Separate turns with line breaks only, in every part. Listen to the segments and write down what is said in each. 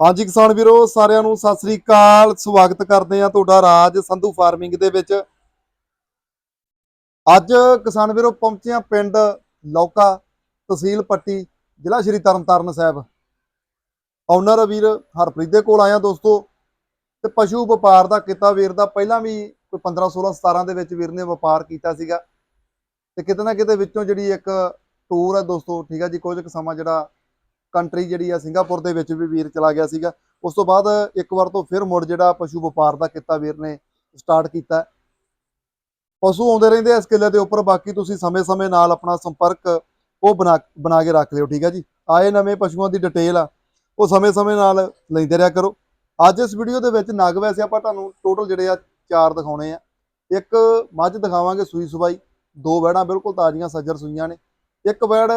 ਹਾਂਜੀ ਕਿਸਾਨ ਵੀਰੋ, ਸਾਰਿਆਂ ਨੂੰ ਸਤਿ ਸ੍ਰੀ ਅਕਾਲ। ਸਵਾਗਤ ਕਰਦੇ ਆ ਤੁਹਾਡਾ ਰਾਜ ਸੰਧੂ ਫਾਰਮਿੰਗ ਦੇ ਵਿੱਚ। ਅੱਜ ਕਿਸਾਨ ਵੀਰੋ, ਪਹੁੰਚੇ ਆ ਪਿੰਡ ਲੌਕਾ ਤਹਿਸੀਲ ਪੱਟੀ, ਜ਼ਿਲ੍ਹਾ ਸ਼੍ਰੀ ਤਰਨਤਾਰਨ ਸਾਹਿਬ। ਓਨਰ ਵੀਰ ਹਰਪ੍ਰੀਤ ਦੇ ਕੋਲ ਆਇਆ ਦੋਸਤੋ। ਤੇ ਪਸ਼ੂ ਵਪਾਰ ਦਾ ਕੀਤਾ ਵੀਰ ਦਾ, ਪਹਿਲਾਂ ਵੀ ਕੋਈ 15 16 17 ਦੇ ਵਿੱਚ ਵੀਰ ਨੇ ਵਪਾਰ ਕੀਤਾ ਸੀਗਾ। ਤੇ ਕਿਤੇ ਨਾ ਕਿਤੇ ਵਿੱਚੋਂ ਜਿਹੜੀ ਇੱਕ ਟੂਰ ਹੈ ਦੋਸਤੋ, ਠੀਕ ਹੈ ਜੀ, ਕੁਝ ਕੁ ਸਮਾਂ ਜਿਹੜਾ ਕੰਟਰੀ ਜਿਹੜੀ ਆ ਸਿੰਗਾਪੁਰ ਦੇ ਵਿੱਚ ਵੀ ਵੀਰ ਚਲਾ ਗਿਆ ਸੀਗਾ। ਉਸ ਤੋਂ ਬਾਅਦ ਇੱਕ ਵਾਰ ਤੋਂ ਫਿਰ ਮੁੜ ਜਿਹੜਾ ਪਸ਼ੂ ਵਪਾਰ ਦਾ ਕਿੱਤਾ ਵੀਰ ਨੇ ਸਟਾਰਟ ਕੀਤਾ। ਪਸ਼ੂ ਆਉਂਦੇ ਰਹਿੰਦੇ ਆ ਇਸ ਕਿੱਲੇ ਦੇ ਉੱਪਰ, ਬਾਕੀ ਤੁਸੀਂ ਸਮੇਂ-ਸਮੇਂ ਨਾਲ ਆਪਣਾ ਸੰਪਰਕ ਉਹ ਬਣਾ ਬਣਾ ਕੇ ਰੱਖ ਲਿਓ, ਠੀਕ ਹੈ ਜੀ? ਆਏ ਨਵੇਂ ਪਸ਼ੂਆਂ ਦੀ ਡਿਟੇਲ ਆ, ਉਹ ਸਮੇਂ-ਸਮੇਂ ਨਾਲ ਲੈਂਦੇ ਰਿਹਾ ਕਰੋ। ਅੱਜ ਇਸ ਵੀਡੀਓ ਦੇ ਵਿੱਚ ਨਗ ਵੈਸੇ ਆਪਾਂ ਤੁਹਾਨੂੰ ਟੋਟਲ ਜਿਹੜੇ ਆ ਚਾਰ ਦਿਖਾਉਣੇ ਆ। ਇੱਕ ਮੱਝ ਦਿਖਾਵਾਂਗੇ ਸੂਈ ਸੁਬਾਈ ਦੋ ਵੈੜਾਂ ਬਿਲਕੁਲ ਤਾਜ਼ੀਆਂ ਸੱਜਰ ਸੂਈਆਂ ਨੇ। ਇੱਕ ਵੈੜ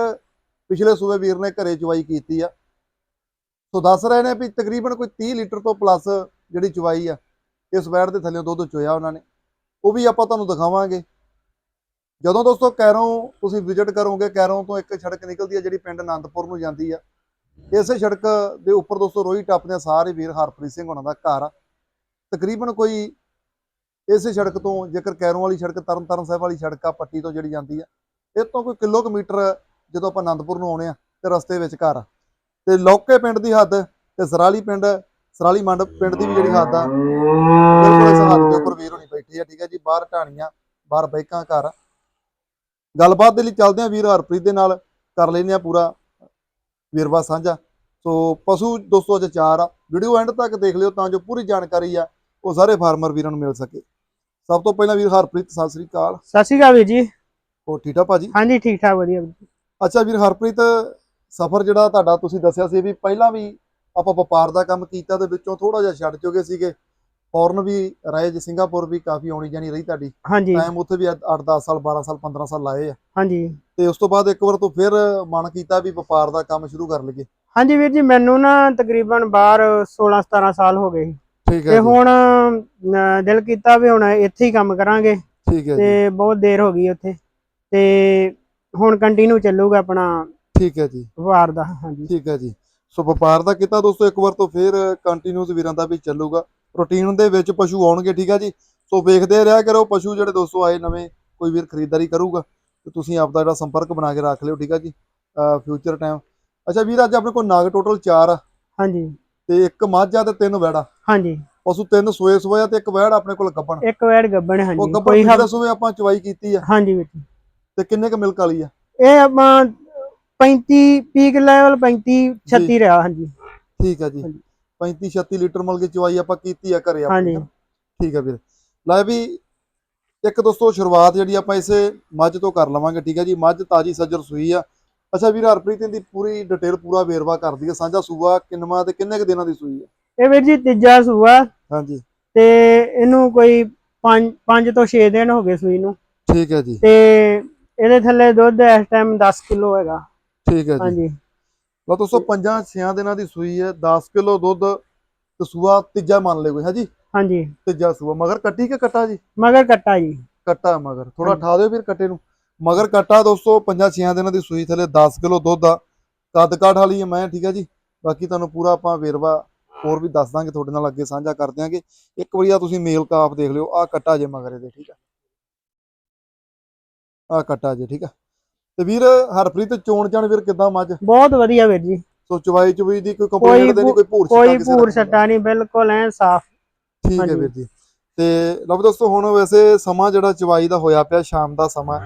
ਪਿਛਲੇ ਸੂਬੇ ਵੀਰ ਨੇ ਘਰੇ ਚਵਾਈ ਕੀਤੀ ਆ। ਸੋ ਦੱਸ ਰਹੇ ਨੇ ਵੀ ਤਕਰੀਬਨ ਕੋਈ 30 ਲੀਟਰ ਤੋਂ ਪਲੱਸ ਜਿਹੜੀ ਚਵਾਈ ਆ, ਇਸ ਵੈੜ ਦੇ ਥੱਲੇ ਦੁੱਧ ਚੋਇਆ ਉਹਨਾਂ ਨੇ। ਉਹ ਵੀ ਆਪਾਂ ਤੁਹਾਨੂੰ ਦਿਖਾਵਾਂਗੇ। ਜਦੋਂ ਦੋਸਤੋ ਕੈਰੋਂ ਤੁਸੀਂ ਵਿਜ਼ਿਟ ਕਰੋਗੇ, ਕੈਰੋਂ ਤੋਂ ਇੱਕ ਸੜਕ ਨਿਕਲਦੀ ਆ ਜਿਹੜੀ ਪਿੰਡ ਆਨੰਦਪੁਰ ਨੂੰ ਜਾਂਦੀ ਆ। ਇਸੇ ਸੜਕ ਦੇ ਉੱਪਰ ਦੋਸਤੋ ਰੋਹੀ ਟੱਪਦੇ ਸਾਰੇ ਵੀਰ ਹਰਪ੍ਰੀਤ ਸਿੰਘ ਉਹਨਾਂ ਦਾ ਘਰ ਆ। ਤਕਰੀਬਨ ਕੋਈ ਇਸੇ ਸੜਕ ਤੋਂ ਜੇਕਰ ਕੈਰੋਂ ਵਾਲੀ ਸੜਕ, ਤਰਨਤਾਰਨ ਸਾਹਿਬ ਵਾਲੀ ਸੜਕ ਆ, ਪੱਟੀ ਤੋਂ ਜਿਹੜੀ ਜਾਂਦੀ ਆ ਇਹ ਤੋਂ ਕੋਈ ਕਿਲੋ ਕਿਲੋਮੀਟਰ ਜਦੋਂ ਆਪਾਂ ਆਨੰਦਪੁਰ ਨੂੰ ਆਉਣੇ ਆ ਤੇ ਰਸਤੇ ਵਿੱਚ ਘਰ ਆ। ਤੇ ਲੌਕੇ ਪਿੰਡ ਦੀ ਹੱਦ ਤੇ ਸਰਾਲੀ ਪਿੰਡ ਸਰਾਲੀ ਮੰਡ ਪਿੰਡ ਦੀ ਵੀ ਜਿਹੜੀ ਹੱਦ ਆ ਬਿਲਕੁਲ ਇਸ ਹੱਦ ਦੇ ਉੱਪਰ ਵੀਰ ਹੋਣੀ ਬੈਠੀ ਆ ਠੀਕ ਹੈ ਜੀ ਬਾਹਰ ਢਾਣੀਆਂ ਬਾਹਰ ਬੈਕਾਂ ਘਰ ਗੱਲਬਾਤ ਦੇ ਲਈ ਚੱਲਦੇ ਆ ਵੀਰ ਹਰਪ੍ਰੀਤ ਦੇ ਨਾਲ ਕਰ ਲੈਨੇ ਆ ਪੂਰਾ ਵੀਰਵਾ ਸਾਂਝਾ। ਸੋ ਪਸ਼ੂ ਦੋਸਤੋ ਅੱਜ ਚਾਰ ਆ। ਵੀਡੀਓ ਐਂਡ ਤੱਕ ਦੇਖ ਲਿਓ ਤਾਂ ਜੋ ਪੂਰੀ ਜਾਣਕਾਰੀ ਆ ਉਹ ਸਾਰੇ ਫਾਰਮਰ ਵੀਰਾਂ ਨੂੰ ਮਿਲ ਸਕੇ। ਸਭ ਤੋਂ ਪਹਿਲਾਂ ਵੀਰ ਹਰਪ੍ਰੀਤ ਸਤਿ ਸ੍ਰੀ ਅਕਾਲ।
ਸਤਿ ਸ਼੍ਰੀ ਅਕਾਲ ਵੀਰ ਜੀ।
ਹੋ ਠੀਕ ਆ ਭਾਜੀ?
ਹਾਂਜੀ ਠੀਕ ਠਾਕ ਵਧੀਆ।
ਅੱਛਾ ਵੀਰ ਹਰਪ੍ਰੀਤ ਸਫ਼ਰ ਜਿਹੜਾ ਤੁਹਾਡਾ ਤੁਸੀਂ ਦੱਸਿਆ ਸੀ ਵੀ ਪਹਿਲਾਂ ਵੀ ਆਪਾਂ ਵਪਾਰ ਦਾ ਕੰਮ ਕੀਤਾ ਤੇ ਵਿੱਚੋਂ ਥੋੜਾ ਜਿਹਾ ਛੱਡ ਚੁੱਕੇ ਸੀਗੇ। ਫੌਰਨ ਵੀ ਰਹੇ ਜੀ ਸਿੰਗਾਪੁਰ ਵੀ ਕਾਫੀ ਆਉਣੀ ਜਾਣੀ ਰਹੀ ਤੁਹਾਡੀ।
ਹਾਂਜੀ।
ਟਾਈਮ ਉੱਥੇ ਵੀ 8-10 ਸਾਲ 12 ਸਾਲ 15 ਸਾਲ ਲਾਏ ਆ।
ਹਾਂਜੀ।
ਤੇ ਉਸ ਤੋਂ ਬਾਅਦ ਇੱਕ ਵਾਰ ਤੋਂ ਫਿਰ ਮਨ ਕੀਤਾ ਵੀ ਵਪਾਰ ਦਾ ਕੰਮ ਸ਼ੁਰੂ ਕਰ ਲਈਏ।
ਹਾਂਜੀ ਵੀਰ ਜੀ ਮੈਨੂੰ ਨਾ ਤਕਰੀਬਨ ਬਾਹਰ 16 17 ਸਾਲ ਹੋ ਗਏ
ਠੀਕ ਹੈ
ਤੇ ਹੁਣ ਦਿਲ ਕੀਤਾ ਵੀ ਹੁਣ ਇੱਥੇ ਹੀ ਕੰਮ ਕਰਾਂਗੇ।
ਠੀਕ ਹੈ
ਤੇ ਬਹੁਤ ਦੇਰ ਹੋ ਗਈ ਉੱਥੇ। ਤੇ ਹੁਣ ਕੰਟੀਨਿਊ ਚੱਲੂਗਾ ਆਪਣਾ
ਠੀਕ ਹੈ ਜੀ।
ਵਪਾਰ ਦਾ ਹਾਂਜੀ।
ਠੀਕ ਹੈ ਜੀ। ਸੋ ਵਪਾਰ ਦਾ ਕੀਤਾ ਦੋਸਤੋ ਇੱਕ ਵਾਰ ਤੋਂ ਫਿਰ ਕੰਟੀਨਿਊਸ ਵੀਰਾਂ ਦਾ ਵੀ ਚੱਲੂਗਾ। ਰੂਟੀਨ ਦੇ ਵਿੱਚ ਪਸ਼ੂ ਆਉਣਗੇ ਠੀਕ ਹੈ ਜੀ। ਸੋ ਵੇਖਦੇ ਰਿਹਾ ਕਰੋ ਪਸ਼ੂ ਜਿਹੜੇ ਦੋਸਤੋ ਆਏ ਨਵੇਂ ਕੋਈ ਵੀਰ ਖਰੀਦਦਾਰੀ ਕਰੂਗਾ ਤੇ ਤੁਸੀਂ ਆਪਦਾ ਜਿਹੜਾ ਸੰਪਰਕ ਬਣਾ ਕੇ ਰੱਖ ਲਿਓ ਠੀਕ ਹੈ ਜੀ। ਫਿਊਚਰ ਟਾਈਮ ਅੱਛਾ ਵੀਰ ਅੱਜ ਆਪਣੇ ਕੋਲ ਨਾਗ ਟੋਟਲ 4 ਆ।
ਹਾਂਜੀ।
ਤੇ ਇੱਕ ਮੱਝ ਤੇ ਤਿੰਨ ਵੈੜਾ।
ਹਾਂਜੀ।
ਪਸ਼ੂ ਤਿੰਨ ਸੋਏ ਸੋਇਆ ਤੇ ਇੱਕ ਵੈੜ ਆਪਣੇ ਕੋਲ ਗੱਬਣ।
ਇੱਕ ਵੈੜ ਗੱਬਣ
ਉਹ
ਹਾਂਜੀ
ਗੱਬਣ
ਕੋਈ
ਪਿਛਲੇ ਸੂਏ ਆਪਾਂ ਚਵਾਈ ਕੀਤੀ ਆ।
ਹਾਂਜੀ ਵੀਰ
ਤੇ ਕਿੰਨੇ ਕ ਮਿਲਕ ਵਾਲੀ ਆ?
ਇਹ ਆਪਾਂ 35 ਪੀਕ ਲੈਵਲ 35 36 ਰਿਹਾ ਹਾਂਜੀ।
ਠੀਕ ਹੈ ਜੀ।
ਹਾਂਜੀ।
35 36 ਲੀਟਰ ਮਿਲ ਕੇ ਚਵਾਈ ਆਪਾਂ ਕੀਤੀ ਆ ਘਰੇ। ਆਪਣੀ ਠੀਕ ਹੈ ਵੀਰ। ਲੈ ਵੀ ਇੱਕ ਦੋਸਤੋ ਸ਼ੁਰੂਆਤ ਜਿਹੜੀ ਆਪਾਂ ਇਸੇ ਮੱਝ ਤੋਂ ਕਰ ਲਵਾਂਗੇ ਠੀਕ ਹੈ ਜੀ। ਮੱਝ ਤਾਜੀ ਸੱਜਰ ਸੂਈ ਆ। ਅੱਛਾ ਵੀਰ ਹਰਪ੍ਰੀਤ ਦੀ ਪੂਰੀ ਡਿਟੇਲ ਪੂਰਾ ਵੇਰਵਾ ਕਰਦੀ ਹੈ ਸਾਂਝਾ ਸੂਆ ਕਿੰਨਵਾਂ ਤੇ ਕਿੰਨੇ ਕ ਦਿਨਾਂ ਦੀ ਸੂਈ ਆ?
ਇਹ ਵੀਰ ਜੀ ਤੀਜਾ ਸੂਆ।
ਹਾਂਜੀ।
ਤੇ ਇਹਨੂੰ ਕੋਈ 5 5 ਤੋਂ 6 ਦਿਨ ਹੋ ਗਏ ਸੂਈ ਨੂੰ।
ਠੀਕ ਹੈ ਜੀ।
ਤੇ ਇਹਦੇ ਥੱਲੇ ਦੁੱਧ ਇਸ ਟਾਈਮ 10 ਕਿਲੋ ਹੈਗਾ।
ਠੀਕ ਹੈ ਜੀ।
ਹਾਂਜੀ।
ਲਓ ਦੋਸਤੋ ਪੰਜਾਂ 6 ਦਿਨਾਂ ਦੀ ਸੂਈ ਹੈ। 10 ਕਿਲੋ ਦੁੱਧ ਤੇ ਸੂਆ ਤੀਜਾ ਮੰਨ ਲਿਓ ਹੈ ਜੀ?
ਹਾਂਜੀ।
ਤੀਜਾ ਸੂਆ। ਮਗਰ ਕੱਟੀ ਕਿ ਕੱਟਾ ਜੀ?
ਮਗਰ ਕੱਟਾ ਜੀ।
ਕੱਟਾ ਮਗਰ। ਥੋੜਾ। ਠਾ ਦਿਓ ਫਿਰ ਕੱਟੇ ਨੂੰ। ਮਗਰ ਕੱਟਾ ਦੋਸਤੋ ਪੰਜਾਂ ਛੇਆਂ ਦਿਨਾਂ ਦੀ ਸੂਈ ਥੱਲੇ 10 ਕਿਲੋ ਦੁੱਧ ਆ। ਕੱਦ ਕਾਠ ਵਾਲੀ ਹੈ ਮੈਂ ਠੀਕ ਹੈ ਜੀ? ਬਾਕੀ ਤੁਹਾਨੂੰ ਪੂਰਾ ਆਪਾਂ ਵੇਰਵਾ ਹੋਰ ਵੀ ਦੱਸ ਦਾਂਗੇ ਤੁਹਾਡੇ ਨਾਲ ਅੱਗੇ ਸਾਂਝਾ ਕਰ ਦਿਆਂਗੇ। ਇੱਕ ਵਾਰੀ ਆ ਤੁਸੀਂ ਮੇਲ ਕਾਫ ਦੇਖ ਲਿਓ ਆ ਕੱਟਾ ਜੇ ਮਗਰ ਇਹਦੇ ਠੀਕ ਆ ਆ ਕੱਟਾ ਜੇ ਠੀਕ ਆ। ਤੇ ਵੀਰ ਹਰਪ੍ਰੀਤ ਚੋਣ ਜਾਣ ਵੀਰ ਕਿਦਾਂ ਮੱਝ?
ਬਹੁਤ ਵਧੀਆ ਵੀਰ ਜੀ।
ਸੋ ਚਵਾਈ ਚੁਬਈ ਦੀ ਕੋਈ ਕੰਪਲੇਂਟ ਦੇ ਨਹੀਂ ਕੋਈ ਭੂਰ
ਕੋਈ
ਛਿੱਟਾ ਕਿਸੇ
ਭੂਰ ਛੱਟਾ ਨਹੀਂ ਬਿਲਕੁਲ ਐ ਸਾਫ਼।
ਠੀਕ ਹੈ। ਵੀਰ ਜੀ। ਤੇ ਲਓ ਦੋਸਤੋ ਹੁਣ ਵੈਸੇ ਸਮਾਂ ਜਿਹੜਾ ਚਵਾਈ ਦਾ ਹੋਇਆ ਪਿਆ ਸ਼ਾਮ ਦਾ ਸਮਾਂ।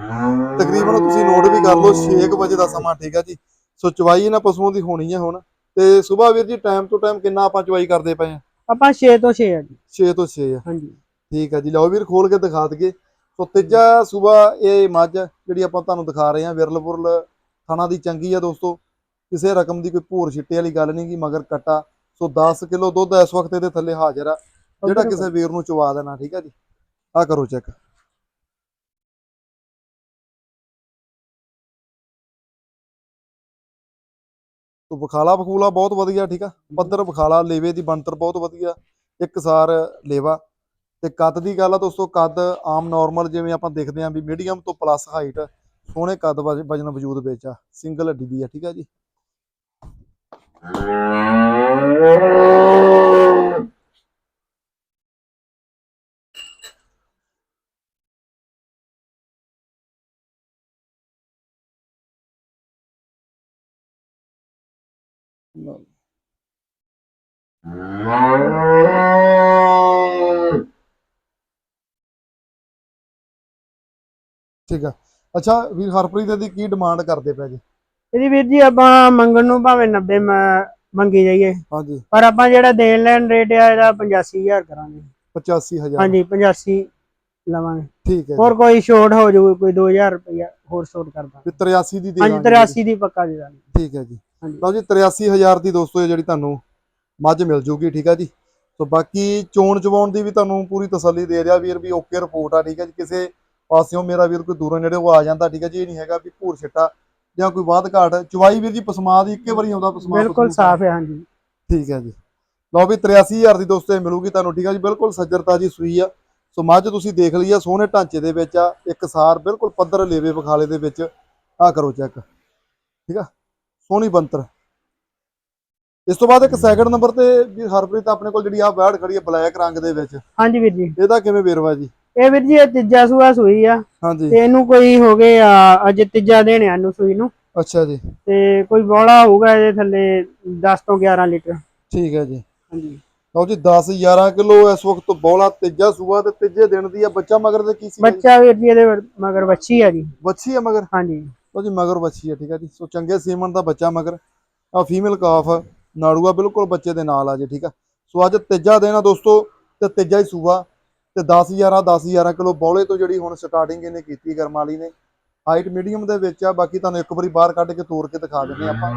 ਤਕਰੀਬਨ ਤੁਸੀਂ ਨੋਟ ਵੀ ਕਰ ਲਓ 6 ਵਜੇ ਦਾ ਸਮਾਂ ਠੀਕ ਹੈ ਜੀ। ਸੋ ਚਵਾਈ ਇਹਨਾਂ ਪਸ਼ੂਆਂ ਦੀ ਹੋਣੀ ਹੈ ਹੁਣ। ਤੇ ਸਵੇਰ ਵੀਰ ਜੀ ਟਾਈਮ ਤੋਂ ਟਾਈਮ ਕਿੰਨਾ ਆਪਾਂ ਚਵਾਈ ਕਰਦੇ ਪਏ ਆ?
ਆਪਾਂ 6 ਤੋਂ 6 ਆ ਜੀ।
6 ਤੋਂ 6 ਆ।
ਹਾਂਜੀ।
ਠੀਕ ਹੈ ਜੀ। ਲਓ ਵੀਰ ਖੋਲ ਕੇ ਦਿਖਾ ਦਈਏ। ਸੋ ਤੀਜਾ ਸਵੇਰ ਇਹ ਮੱਝ ਜਿਹੜੀ ਆਪਾਂ ਤੁਹਾਨੂੰ ਦਿਖਾ ਰਹੇ ਹਾਂ ਵਿਰਲ ਬੁਰਲ ਥਾਣਾ ਦੀ ਚੰਗੀ ਆ ਦੋਸਤੋ। ਕਿਸੇ ਰਕਮ ਦੀ ਕੋਈ ਭੂਰ ਛਿੱਟੇ ਵਾਲੀ ਗੱਲ ਨਹੀਂ ਗੀ ਮਗਰ ਕਟਾ। ਸੋ 10 ਕਿਲੋ ਦੁੱਧ ਇਸ ਵਕਤ ਇਹਦੇ ਥੱਲੇ ਹਾਜ਼ਰ ਆ। ਜਿਹੜਾ ਕਿਸੇ ਵੀਰ ਨੂੰ ਚਵਾ ਦੇਣਾ ਠੀਕ ਹੈ ਜੀ? ਆ ਕਰੋ ਚੈੱਕ। ਤੋ ਬਖਾਲਾ ਬਖੂਲਾ ਬਹੁਤ ਵਧੀਆ ਠੀਕ ਆ? ਪੱਧਰ ਬਖਾਲਾ ਲੇਵੇ ਦੀ ਬਣਤਰ ਬਹੁਤ ਵਧੀਆ। ਇੱਕ ਸਾਰ ਲੇਵਾ। ਤੇ ਕੱਦ ਦੀ ਗੱਲ ਆ ਦੋਸਤੋ, ਕੱਦ ਆਮ ਨਾਰਮਲ ਜਿਵੇਂ ਆਪਾਂ ਦੇਖਦੇ ਆਂ ਵੀ ਮੀਡੀਅਮ ਤੋਂ ਪਲੱਸ ਹਾਈਟ ਸੋਹਣੇ ਕੱਦ ਵਜਨ ਵਜੂਦ ਵਿੱਚ ਆ ਸਿੰਗਲ ਹੱਡੀ ਦੀ ਆ, ਠੀਕ ਆ ਜੀ? ਠੀਕ ਆ। ਅੱਛਾ ਵੀਰ ਹਰਪ੍ਰੀਤ ਦੀ ਕੀ ਡਿਮਾਂਡ ਕਰਦੇ ਪਏ ਜੀ?
ਇਹਦੀ ਵੀਰ ਜੀ ਆਪਾਂ ਮੰਗਣ ਨੂੰ ਭਾਵੇਂ 90 ਮ- ਮੰਗੀ ਜਾਈਏ।
ਹਾਂਜੀ।
ਪਰ ਆਪਾਂ ਜਿਹੜਾ ਦੇਣ ਲੈਣ ਰੇਟ ਆ ਇਹਦਾ 85000 ਕਰਾਂਗੇ।
85000
ਹਾਂਜੀ 85 ਲਵਾਂਗੇ।
ਠੀਕ ਹੈ
ਹੋਰ ਕੋਈ ਛੋਟ ਹੋ ਜਾਊ ਕੋਈ 2000 ਰੁਪਇਆ ਹੋਰ ਛੋਟ ਕਰ ਦਾਂਗੇ।
ਵੀ 83 ਦੀ ਦੇ
ਹਾਂਜੀ
ਦਾਂਗੇ।
83 ਦੀ ਪੱਕਾ ਦੇ ਦਾਂਗੇ।
ਠੀਕ ਹੈ ਜੀ।
ਹਾਂਜੀ।
ਲਓ ਜੀ 83000 ਦੀ ਦੋਸਤੋ ਜਿਹੜੀ ਤੁਹਾਨੂੰ ਮੱਝ ਮਿਲ ਜੂਗੀ ਠੀਕ ਹੈ ਜੀ। ਸੋ ਬਾਕੀ ਚੋਣ ਚਵਾਉਣ ਦੀ ਵੀ ਤੁਹਾਨੂੰ ਪੂਰੀ ਤਸੱਲੀ ਦੇ ਰਿਹਾ ਵੀਰ ਵੀ ਓਕੇ ਰਿਪੋਰਟ ਆ ਠੀਕ ਹੈ ਜੀ। ਕਿਸੇ ਪਾਸਿਓਂ ਮੇਰਾ ਵੀਰ ਕੋਈ ਦੂਰੋਂ ਨੇੜੇ ਉਹ ਆ ਜਾਂਦਾ ਠੀਕ ਹੈ ਜੀ ਇਹ ਨਹੀਂ ਹੈਗਾ ਵੀ ਭੂਰ ਛਿੱਟਾ ਜਾਂ ਕੋਈ ਬਾਦ ਘਾਟ। ਚਵਾਈ ਵੀਰ ਜੀ ਪਸਮਾ ਦੀ ਇੱਕੇ ਵਾਰੀ ਆਉਂਦਾ ਪਸਮਾ
ਬਿਲਕੁਲ ਸਾਫ਼ ਹੈ ਹਾਂਜੀ।
ਠੀਕ ਹੈ ਜੀ। ਲਓ ਵੀ 83000 ਦੀ ਦੋਸਤੋ ਮਿਲੂਗੀ ਤੁਹਾਨੂੰ ਠੀਕ ਹੈ ਜੀ ਬਿਲਕੁਲ ਸੱਜਰਤਾ ਜੀ ਸੂਈ ਆ। ਸੋ ਮੱਝ ਤੁਸੀਂ ਦੇਖ ਲਈ ਆ ਸੋਹਣੇ ਢਾਂਚੇ ਦੇ ਵਿੱਚ ਆ ਇੱਕ ਸਾਰ ਬਿਲਕੁਲ ਪੱਧਰ ਲੇਵੇ ਵਿਖਾਲੇ ਦੇ ਵਿੱਚ ਆ ਕਰੋ ਚੈੱਕ ਠੀਕ ਆ ਸੋਹਣੀ ਬੰਤਰ ਇਸ ਤੋਂ ਬਾਅਦ ਇੱਕ ਸੈਕਿੰਡ ਨੰਬਰ ਤੇ ਵੀ ਹਰਪ੍ਰੀਤ ਆਪਣੇ ਕੋਲ ਜਿਹੜੀ ਆ ਬੈੜ ਖੜੀ ਹੈ ਬਲੈਕ ਰੰਗ ਦੇ ਵਿੱਚ।
ਹਾਂਜੀ ਵੀਰ ਜੀ।
ਇਹਦਾ ਕਿਵੇਂ ਵੇਰਵਾ ਜੀ?
ਇਹ ਵੀਰ ਜੀ ਇਹ ਤੀਜਾ ਸੂਆ ਸੂਈ ਆ।
ਹਾਂਜੀ।
ਤੇ ਇਹਨੂੰ ਕੋਈ ਹੋ ਗਏ ਆ ਅੱਜ ਤੀਜਾ ਦੇਣ ਆ ਇਹਨੂੰ ਸੂਈ ਨੂੰ।
ਅੱਛਾ ਜੀ।
ਤੇ ਕੋਈ ਬੋਲਾ ਹੋਊਗਾ ਇਹਦੇ ਥੱਲੇ 10 ਤੋਂ 11 ਲੀਟਰ।
ਠੀਕ ਹੈ ਜੀ।
ਹਾਂਜੀ।
ਲਓ ਜੀ 10 11 ਕਿਲੋ ਇਸ ਵਕਤ ਬੋਲਾ ਤੀਜਾ ਸੂਆ ਤੇ ਤੀਜੇ ਦਿਨ ਦੀ ਆ। ਬੱਚਾ ਮਗਰ ਦੇ ਕੀ ਸੀ
ਬੱਚਾ ਵੀਰ ਜੀ ਇਹਦੇ ਮਗਰ ਵੱਛੀ ਆ ਜੀ।
ਬੱਚੀ ਆ ਮਗਰ?
ਹਾਂਜੀ।
ਲਓ ਜੀ ਮਗਰ ਬੱਚੀ ਹੈ ਠੀਕ ਹੈ ਜੀ। ਸੋ ਚੰਗੇ ਸੀਮਨ ਦਾ ਬੱਚਾ ਮਗਰ। ਆ ਫੀਮੇਲ ਕਾਫ ਨਾੜੂਆ ਬਿਲਕੁਲ ਬੱਚੇ ਦੇ ਨਾਲ ਆ ਜੀ ਠੀਕ ਆ। ਸੋ ਅੱਜ ਤੀਜਾ ਦਿਨ ਆ ਦੋਸਤੋ ਤੇ ਤੀਜਾ ਹੀ ਸੂਆ। ਤੇ 10 11 10 11 ਕਿਲੋ ਬੌਲੇ ਤੋਂ ਜਿਹੜੀ ਹੁਣ ਸਟਾਰਟਿੰਗ ਇਹਨੇ ਕੀਤੀ ਗਰਮਾਲੀ ਨੇ। ਹਾਈਟ ਮੀਡੀਅਮ ਦੇ ਵਿੱਚ ਆ, ਬਾਕੀ ਤੁਹਾਨੂੰ ਇੱਕ ਵਾਰੀ ਬਾਹਰ ਕੱਢ ਕੇ ਤੋੜ ਕੇ ਦਿਖਾ ਦਿੰਦੇ ਆਪਾਂ।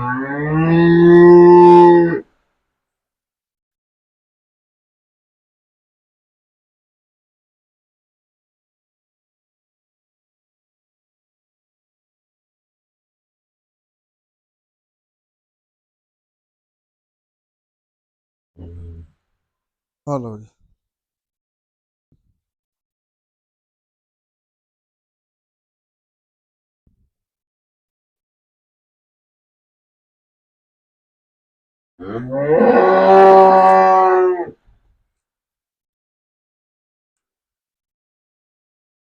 ਆ ਜੀ।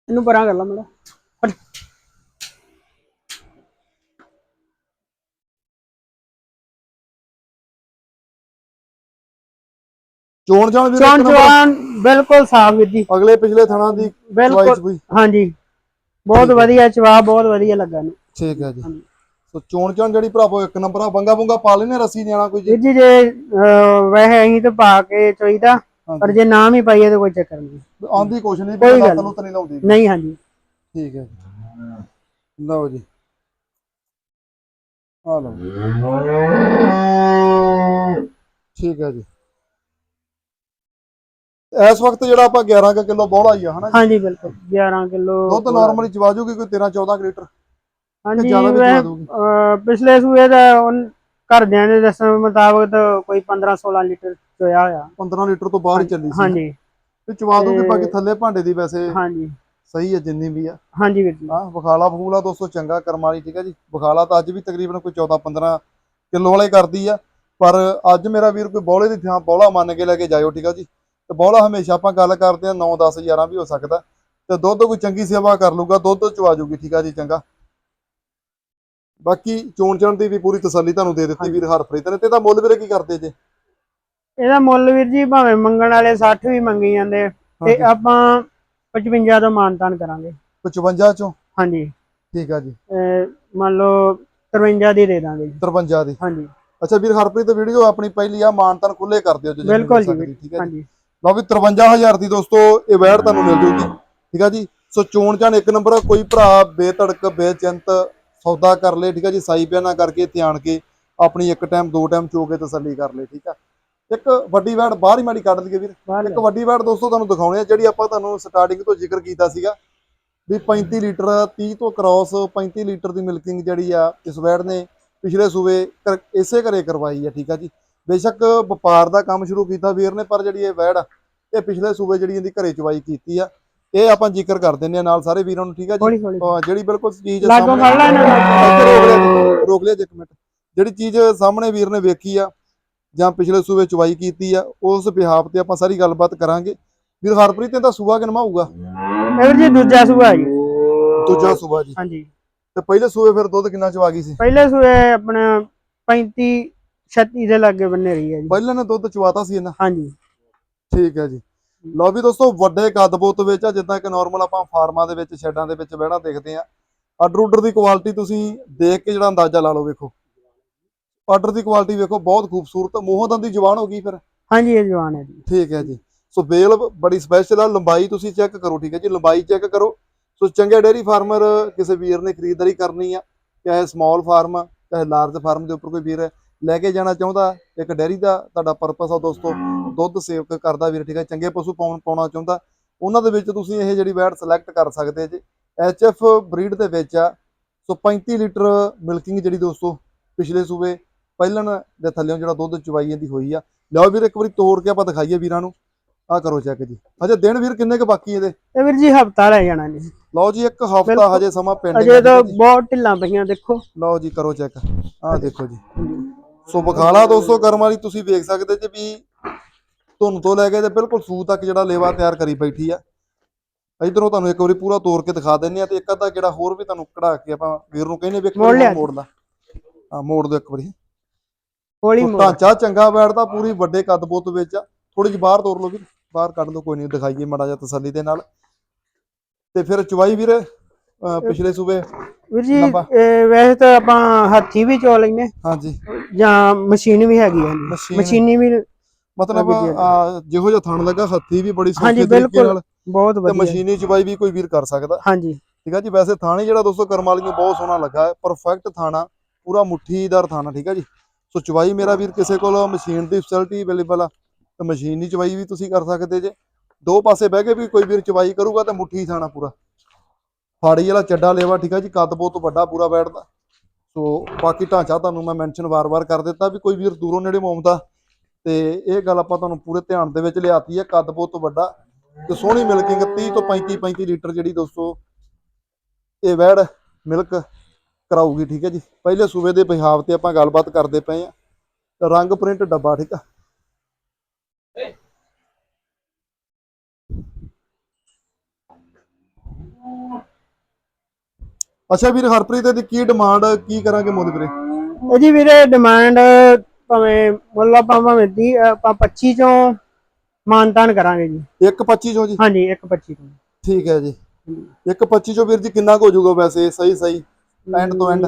ਇਹਨੂੰ ਪਰਾਂ ਕਰ ਲਾ ਮੇਰਾ
ਚੋਣ ਜਾਣ ਵੀਰ
ਚੌਣ
ਇੱਕ
ਬਿਲਕੁਲ ਸਾਫ਼ ਵੀਰ ਜੀ।
ਅਗਲੇ ਪਿਛਲੇ ਥਣਾ ਦੀ
ਬਿਲਕੁਲ ਹਾਂਜੀ। ਬਹੁਤ ਵਧੀਆ ਚਵਾ ਬਹੁਤ ਵਧੀਆ ਲੱਗਾ ਨੂੰ
ਠੀਕ ਹੈ ਜੀ। ਸੋ ਚੋਣ ਚਾਣ ਜਿਹੜੀ ਭਰਾਵੋ ਇੱਕ ਨੰਬਰ ਆ ਬੰਗਾ ਬੁੰਗਾ ਪਾ ਲੈਨੇ ਰੱਸੀ ਨਿਆਣਾ ਕੋਈ ਜੀ?
ਜੀ ਜੇ ਵੈਸੇ ਅਸੀਂ ਤਾਂ ਪਾ ਕੇ ਚੋਈਦਾ ਪਰ। ਜੇ ਨਾਮ ਹੀ ਪਾਈਏ ਤਾਂ ਕੋਈ ਚੱਕਰ ਨਹੀਂ।
ਆਂਦੀ ਕੁਛ ਨਹੀਂ
ਕੋਈ ਗੱਲ
ਲੱਤ ਲੁੱਤ ਨਹੀਂ ਲਾਉਂਦੀ।
ਨਹੀਂ ਹਾਂਜੀ।
ਠੀਕ ਹੈ ਲਓ ਜੀ। ਆ ਲਓ। ਠੀਕ ਹੈ ਜੀ। ਇਸ ਵਕਤ ਜਿਹੜਾ ਆਪਾਂ 11 ਕੁ ਕਿਲੋ ਬੋਲਾ ਹੀ ਆ ਹਨਾ?
ਹਾਂਜੀ ਬਿਲਕੁਲ। 11 ਕਿਲੋ
ਦੁੱਧ ਨਾਰਮਲੀ ਚਵਾ ਜੂਗੀ ਕੋਈ 13 14 ਲੀਟਰ?
ਹਾਂਜੀ
ਜ਼ਿਆਦਾ ਵੀ ਦੂਗੀ
ਪਿਛਲੇ ਸੂਏ ਦਾ ਘਰਦਿਆਂ ਦੇ ਦੱਸਣ ਮੁਤਾਬਕ ਤਾਂ ਕੋਈ 15 16 ਲੀਟਰ ਚੋਇਆ ਹੋਇਆ।
15 ਲੀਟਰ ਤੋਂ ਬਾਹਰ ਹੀ ਚੱਲੀ ਸੀ।
ਹਾਂਜੀ।
ਤੇ ਚਵਾ ਦੂਗੀ ਬਾਕੀ ਥੱਲੇ ਭਾਂਡੇ ਦੀ ਵੈਸੇ
ਹਾਂਜੀ।
ਸਹੀ ਹੈ ਜਿੰਨੀ ਵੀ ਆ।
ਹਾਂਜੀ ਵੀਰ ਜੀ।
ਹਾਂ ਬਖਾਲਾ ਬਖੂਲਾ ਦੋਸਤੋ ਚੰਗਾ ਕਰਮ ਵਾਲੀ ਠੀਕ ਹੈ ਜੀ। ਬਖਾਲਾ ਤਾਂ ਅੱਜ ਵੀ ਤਕਰੀਬਨ ਕੋਈ 14 15 ਕਿਲੋ ਵਾਲੇ ਕਰਦੀ ਆ। ਪਰ ਅੱਜ ਮੇਰਾ ਵੀਰ ਕੋਈ ਬੌਲੇ ਦੀ ਥਾਂ ਬੌਲਾ ਮੰਨ ਕੇ ਲੈ ਕੇ ਜਾਇਓ ਠੀਕ ਆ ਜੀ। ਤੇ ਬੌਲਾ ਹਮੇਸ਼ਾ ਆਪਾਂ ਗੱਲ ਕਰਦੇ ਆ 9 10 11 ਵੀ ਹੋ ਸਕਦਾ। ਤੇ ਦੁੱਧ ਕੋਈ ਚੰਗੀ ਸੇਵਾ ਕਰ ਲੂਗਾ ਦੁੱਧ ਚਵਾ ਜੂਗੀ ਠੀਕ ਆ ਜੀ ਚੰਗਾ। ਬਾਕੀ ਚੋਣ ਚਣ ਦੀ ਵੀ ਪੂਰੀ ਤਸੱਲੀ ਤੁਹਾਨੂੰ ਦੇ ਦਿੱਤੀ ਵੀਰ ਹਰਪ੍ਰੀਤ ਨੇ। ਤੇ ਇਹਦਾ ਮੁੱਲ ਵੀਰੇ ਕੀ ਕਰਦੇ ਜੇ?
ਇਹਦਾ ਮੁੱਲ ਵੀਰ ਜੀ ਭਾਵੇਂ ਮੰਗਣ ਵਾਲੇ 60 ਵੀ ਮੰਗੀ ਜਾਂਦੇ ਤੇ। ਆਪਾਂ 55 ਤੋਂ ਮਾਨਤਾਨ ਕਰਾਂਗੇ।
55 ਚੋਂ?
ਹਾਂਜੀ।
ਠੀਕ ਆ ਜੀ।
ਮੰਨ ਲਓ 53 ਦੀ ਦੇ ਦਾਂਗੇ ਜੀ।
53 ਦੀ।
ਹਾਂਜੀ।
ਅੱਛਾ ਵੀਰ ਹਰਪ੍ਰੀਤ ਵੀਡੀਓ ਆਪਣੀ ਪਹਿਲੀ ਆ ਮਾਨਤਨ ਖੁੱਲੇ ਕਰ ਦਿਓ ਜੇ
ਬਿਲਕੁਲ ਜੀ,
ਠੀਕ ਹੈ ਜੀ।
ਹਾਂਜੀ।
ਲਓ ਵੀ 53000 ਦੀ ਦੋਸਤੋ ਇਹ ਵੈੜ ਤੁਹਾਨੂੰ ਮਿਲ ਜੂਗੀ। ਠੀਕ ਆ ਜੀ। ਸੋ ਚੋਣ ਚਾਣ ਇੱਕ ਨੰਬਰ ਕੋਈ ਭਰਾ ਬੇਤੜਕ ਬੇਚਿੰਤ ਸੌਦਾ ਕਰ ਲੇ ਠੀਕ ਆ ਜੀ ਸਾਈ ਪਿਆ ਨਾ ਕਰਕੇ ਧਿਆਨ ਕੇ ਆਪਣੀ ਇੱਕ ਟਾਈਮ ਦੋ ਟਾਈਮ ਚੋ ਕੇ ਤਸੱਲੀ ਕਰ ਲੇ ਠੀਕ ਆ। ਇੱਕ ਵੱਡੀ ਵੈੜ ਬਾਹਰ ਹੀ ਮਾੜੀ ਕੱਢ ਲਈਏ ਵੀਰ। ਇੱਕ ਵੱਡੀ ਵੈੜ ਦੋਸਤੋ ਤੁਹਾਨੂੰ ਦਿਖਾਉਣੇ ਆ ਜਿਹੜੀ ਆਪਾਂ ਤੁਹਾਨੂੰ ਸਟਾਰਟਿੰਗ ਤੋਂ ਜ਼ਿਕਰ ਕੀਤਾ ਸੀਗਾ ਵੀ 35 ਲੀਟਰ 30 ਤੋਂ ਕ੍ਰਾਸ 35 ਲੀਟਰ ਦੀ ਮਿਲਕਿੰਗ ਜਿਹੜੀ ਆ ਇਸ ਵੈੜ ਨੇ ਪਿਛਲੇ ਸੂਬੇ ਇਸੇ ਘਰੇ ਕਰਵਾਈ ਆ ਠੀਕ ਆ ਜੀ। ਬੇਸ਼ੱਕ ਵਪਾਰ ਦਾ ਕੰਮ ਸ਼ੁਰੂ ਕੀਤਾ ਵੀਰ ਨੇ ਪਰ ਜਿਹੜੀ ਇਹ ਵੈੜ ਇਹ ਪਿਛਲੇ ਸੂਬੇ ਜਿਹੜੀ ਇਹਦੀ ਘਰੇ ਚਵਾਈ ਕੀਤੀ ਆ ਇਹ ਆਪਾਂ ਜ਼ਿਕਰ ਕਰ ਦਿੰਦੇ ਆ ਨਾਲ ਸਾਰੇ ਵੀਰਾਂ ਨੂੰ ਠੀਕ ਆ ਜੀ? ਜਿਹੜੀ ਬਿਲਕੁਲ ਚੀਜ਼
ਲਾਗੋਂ ਫੜ ਲੈ ਇਹਨਾਂ ਨੂੰ
ਇੱਥੇ ਰੋਕ ਲਿਆ ਜੀ, ਇੱਕ ਮਿੰਟ। ਜਿਹੜੀ ਚੀਜ਼ ਸਾਹਮਣੇ ਵੀਰ ਨੇ ਵੇਖੀ ਆ ਜਾਂ ਪਿਛਲੇ ਸੂਬੇ ਚਵਾਈ ਕੀਤੀ ਆ ਉਸ ਬਿਹਾਫ ਤੇ ਆਪਾਂ ਸਾਰੀ ਗੱਲਬਾਤ ਕਰਾਂਗੇ। ਵੀਰ ਹਰਪ੍ਰੀਤ ਇਹਦਾ ਸੂਆ ਕਿਨਮਾ ਹੋਊਗਾ?
ਇਹ ਜੀ ਦੂਜਾ ਸੂਆ ਜੀ।
ਦੂਜਾ ਸੂਆ ਜੀ।
ਹਾਂਜੀ।
ਤੇ ਪਹਿਲੇ ਸੂਬੇ ਫਿਰ ਦੁੱਧ ਕਿੰਨਾ ਚਵਾ ਗਈ ਸੀ?
ਪਹਿਲੇ ਸੂਏ ਆਪਣਾ 35 36 ਦੇ ਲਾਗੇ ਬੰਨੇ ਰਹੀ ਹੈ ਜੀ।
ਪਹਿਲਾਂ ਨੇ ਦੁੱਧ ਚਵਾਤਾ ਸੀ ਇਹਨਾਂ?
ਹਾਂਜੀ।
ਠੀਕ ਹੈ ਜੀ। ਲਓ ਵੀ ਦੋਸਤੋ ਵੱਡੇ ਕੱਦ-ਬੋਤ ਵਿੱਚ ਆ ਜਿੱਦਾਂ ਕਿ ਨਾਰਮਲ ਆਪਾਂ ਫਾਰਮਾਂ ਦੇ ਵਿੱਚ ਸ਼ੈਡਾਂ ਦੇ ਵਿੱਚ ਬਹਿਣਾ ਦੇਖਦੇ ਆ ਆਰਡਰ ਉਡਰ ਦੀ ਕੁਆਲਿਟੀ ਤੁਸੀਂ ਦੇਖ ਕੇ ਜਿਹੜਾ ਅੰਦਾਜ਼ਾ ਲਾ ਲਓ ਵੇਖੋ। ਆਰਡਰ ਦੀ ਕੁਆਲਿਟੀ ਵੇਖੋ ਬਹੁਤ ਖੂਬਸੂਰਤ। ਮੂੰਹੋਂ ਦੰਦੀ ਜਵਾਨ ਹੋ ਗਈ ਫਿਰ?
ਹਾਂਜੀ ਇਹ ਜਵਾਨ ਹੈ ਜੀ।
ਠੀਕ ਹੈ ਜੀ। ਸੋ ਬੇਲ ਬੜੀ ਸਪੈਸ਼ਲ ਆ ਲੰਬਾਈ ਤੁਸੀਂ ਚੈੱਕ ਕਰੋ ਠੀਕ ਹੈ ਜੀ। ਲੰਬਾਈ ਚੈੱਕ ਕਰੋ। ਸੋ ਚੰਗੇ ਡੇਅਰੀ ਫਾਰਮਰ ਕਿਸੇ ਵੀਰ ਨੇ ਖਰੀਦਦਾਰੀ ਕਰਨੀ ਆ ਚਾਹੇ ਸਮਾਲ ਫਾਰਮ ਚਾਹੇ ਲਾਰਜ ਫਾਰਮ ਦੇ ਉੱਪਰ ਕੋਈ ਵੀਰ ਲੈ ਕੇ ਜਾਣਾ ਚਾਹੁੰਦਾ ਇੱਕ ਡੇਅਰੀ ਦਾ ਤੁਹਾਡਾ ਪਰਪਸ ਆ ਦੋਸਤੋ। ਦੁੱਧ ਸੇਵਕ ਕਰਦਾ ਵੀਰ ਠੀਕ ਹੈ ਚੰਗੇ ਪਸ਼ੂ ਪਾਉਣ ਪਾਉਣਾ ਚਾਹੁੰਦਾ ਉਹਨਾਂ ਦੇ ਵਿੱਚ ਤੁਸੀਂ ਇਹ ਜਿਹੜੀ ਵੈਟ ਸਿਲੈਕਟ ਕਰ ਸਕਦੇ ਜੀ। ਐਚਐਫ ਬਰੀਡ ਦੇ ਵਿੱਚ ਆ ਸੋ 35 ਲੀਟਰ ਮਿਲਕਿੰਗ ਜਿਹੜੀ ਦੋਸਤੋ ਪਿਛਲੇ ਸੂਬੇ ਪਹਿਲਣ ਦੇ ਥੱਲੇੋਂ ਜਿਹੜਾ ਦੁੱਧ ਚਵਾਈ ਜਾਂਦੀ ਹੋਈ ਆ। ਲਓ ਵੀਰ ਇੱਕ ਵਾਰੀ ਤੋੜ ਕੇ ਆਪਾਂ ਦਿਖਾਈਏ ਵੀਰਾਂ ਨੂੰ। ਆ ਕਰੋ ਚੈੱਕ ਜੀ। ਹਜੇ ਦਿਨ ਵੀਰ ਕਿੰਨੇ ਕ ਬਾਕੀ ਇਹਦੇ?
ਇਹ ਵੀਰ ਜੀ ਹਫਤਾ ਲੈ ਜਾਣਾ ਜੀ।
ਲਓ ਜੀ ਇੱਕ ਹਫਤਾ। ਹਜੇ ਸਮਾਂ ਪੈਂਡਿੰਗ
ਅਜੇ ਤਾਂ ਬਹੁਤ ਢਿੱਲਾਂ ਪਈਆਂ ਦੇਖੋ।
ਲਓ ਜੀ ਕਰੋ ਚੈੱਕ ਆਹ ਦੇਖੋ ਜੀ। ਸੋ ਬਖਾਲਾ ਦੋਸਤੋ ਕਰਮ ਵਾਲੀ ਤੁਸੀਂ ਵੇਖ ਸਕਦੇ ਜੀ ਵੀ ਧੁੰਨ ਤੋਂ ਲੈ ਕੇ ਤੇ ਬਿਲਕੁਲ ਸੂ ਤੱਕ ਜਿਹੜਾ ਲੇਵਾ ਤਿਆਰ ਕਰੀ ਬੈਠੀ ਆ। ਇਧਰੋਂ ਤੁਹਾਨੂੰ ਇੱਕ ਵਾਰੀ ਪੂਰਾ ਤੋੜ ਕੇ ਦਿਖਾ ਦਿੰਨੇ ਆ ਤੇ ਇੱਕ ਅੱਧਾ ਜਿਹੜਾ ਹੋਰ ਵੀ ਤੁਹਾਨੂੰ ਕਢਾ ਕੇ ਆਪਾਂ ਵੀਰ ਨੂੰ ਕਹਿੰਨੇ ਵੀ ਇੱਕ
ਮੋੜ
ਵਾਰੀ ਲਾ। ਆ ਮੋੜ ਦੋ ਇੱਕ ਵਾਰੀ।
ਹੌਲੀ ਮੋੜ।
ਢਾਂਚਾ ਚੰਗਾ ਬੈਠਦਾ ਪੂਰੀ ਵੱਡੇ ਕੱਦ ਬੁੱਤ ਵਿੱਚ ਆ। ਥੋੜੀ ਜਿਹੀ ਬਾਹਰ ਤੋੜ ਲਓ ਵੀਰ ਬਾਹਰ ਕੱਢ ਲਓ ਕੋਈ ਨਹੀਂ ਦਿਖਾਈਏ ਮਾੜਾ ਜਿਹਾ ਤਸੱਲੀ ਦੇ ਨਾਲ। ਤੇ ਫਿਰ ਚਵਾਈ ਵੀਰ ਪਿਛਲੇ ਸੂਬੇ
ਵੀਰ ਜੀ ਵੈਸੇ ਤਾਂ ਆਪਾਂ ਹੱਥੀ ਵੀ ਚੋ ਲੈਨੇ
ਹਾਂਜੀ।
ਜਾਂ ਮਸ਼ੀਨ ਵੀ ਹੈਗੀ ਹੈ
ਮਸ਼ੀਨੀ
ਵੀ
ਮਤਲਬ। ਆ ਜਿਹੋ ਜਿਹਾ ਥਣ ਲੱਗਾ ਹੱਥੀ ਵੀ ਬੜੀ
ਹਾਂਜੀ,
ਸੌਖੇ ਤਰੀਕੇ
ਬਿਲਕੁਲ।
ਨਾਲ
ਬਹੁਤ
ਤੇ
ਵਧੀਆ।
ਮਸ਼ੀਨੀ ਚਵਾਈ ਵੀ ਕੋਈ ਵੀਰ ਕਰ ਸਕਦਾ।
ਹਾਂਜੀ।
ਠੀਕ ਆ ਜੀ ਵੈਸੇ ਥਾਣੀ ਜਿਹੜਾ ਦੋਸਤੋ ਕਰਮ ਵਾਲੀਆਂ ਬਹੁਤ ਸੋਹਣਾ ਲੱਗਾ ਹੈ ਪਰਫੈਕਟ ਥਾਣਾ ਪੂਰਾ ਮੁੱਠੀਦਾਰ ਥਾਣਾ ਠੀਕ ਆ ਜੀ। ਸੋ ਚਵਾਈ ਮੇਰਾ ਵੀਰ ਕਿਸੇ ਕੋਲ ਮਸ਼ੀਨ ਦੀ ਫੈਸਿਲਿਟੀ ਅਵੇਲੇਬਲ ਆ ਤੇ ਮਸ਼ੀਨੀ ਚਵਾਈ ਵੀ ਤੁਸੀਂ ਕਰ ਸਕਦੇ ਜੇ। ਦੋ ਪਾਸੇ ਬਹਿ ਕੇ ਵੀ ਕੋਈ ਵੀਰ ਚਵਾਈ ਕਰੂਗਾ ਤੇ ਮੁੱਠੀ ਥਾਣਾ ਪੂਰਾ। ਫਾੜੀ ਵਾਲਾ ਚੱਡਾ ਲੇਵਾ ਠੀਕ ਆ ਜੀ ਕੱਦ ਬਹੁਤ ਵੱਡਾ ਪੂਰਾ ਬੈਠਦਾ। ਸੋ ਬਾਕੀ ਢਾਂਚਾ ਤੁਹਾਨੂੰ ਮੈਂ ਮੈਂਸ਼ਨ ਵਾਰ-ਵਾਰ ਕਰ ਦਿੱਤਾ ਵੀ ਕੋਈ ਵੀਰ ਦੂਰੋਂ ਨੇੜੇ ਆਉਂਦਾ ਤੇ ਇਹ ਗੱਲ ਆਪਾਂ ਤੁਹਾਨੂੰ ਪੂਰੇ ਧਿਆਨ ਦੇ ਵਿੱਚ ਲਿਆਤੀ ਹੈ, ਕੱਦ ਬਹੁਤ ਵੱਡਾ ਤੇ ਸੋਹਣੀ ਮਿਲਕਿੰਗ 30 ਤੋਂ 35 35 ਲੀਟਰ ਜਿਹੜੀ ਦੋਸਤੋ ਇਹ ਵੈੜ ਮਿਲਕ ਕਰਾਊਗੀ, ਠੀਕ ਹੈ ਜੀ। ਪਹਿਲੇ ਸੂਬੇ ਦੇ ਬਿਹਾਵ ਤੇ ਆਪਾਂ ਗੱਲਬਾਤ ਕਰਦੇ ਪਏ ਆ ਰੰਗ ਪ੍ਰਿੰਟ ਡੱਬਾ, ਠੀਕ ਆ। ਅੱਛਾ ਵੀਰ, ਹਰਪ੍ਰੀਤ ਦੀ ਕੀ ਡਿਮਾਂਡ ਕੀ ਕਰਾਂਗੇ ਮੁੱਲ ਵੀਰੇ?
ਜੀ ਵੀਰੇ ਡਿਮਾਂਡ ਭਾਵੇਂ ਮੁੱਲ ਆਪਾਂ ਭਾਵੇਂ ਦੀ ਆਪਾਂ 25 ਚੋਂ ਮਾਨਤਾਨ ਕਰਾਂਗੇ ਜੀ।
125 ਚੋਂ ਜੀ?
ਹਾਂਜੀ 125 ਤੋਂ
ਠੀਕ ਹੈ ਜੀ। 125 ਚੋਂ ਵੀਰ ਜੀ ਕਿੰਨਾ ਕੁ ਹੋ ਜਾਊਗਾ ਵੈਸੇ? ਸਹੀ ਸਹੀ। ਐਂਡ ਤੋਂ ਐਂਡ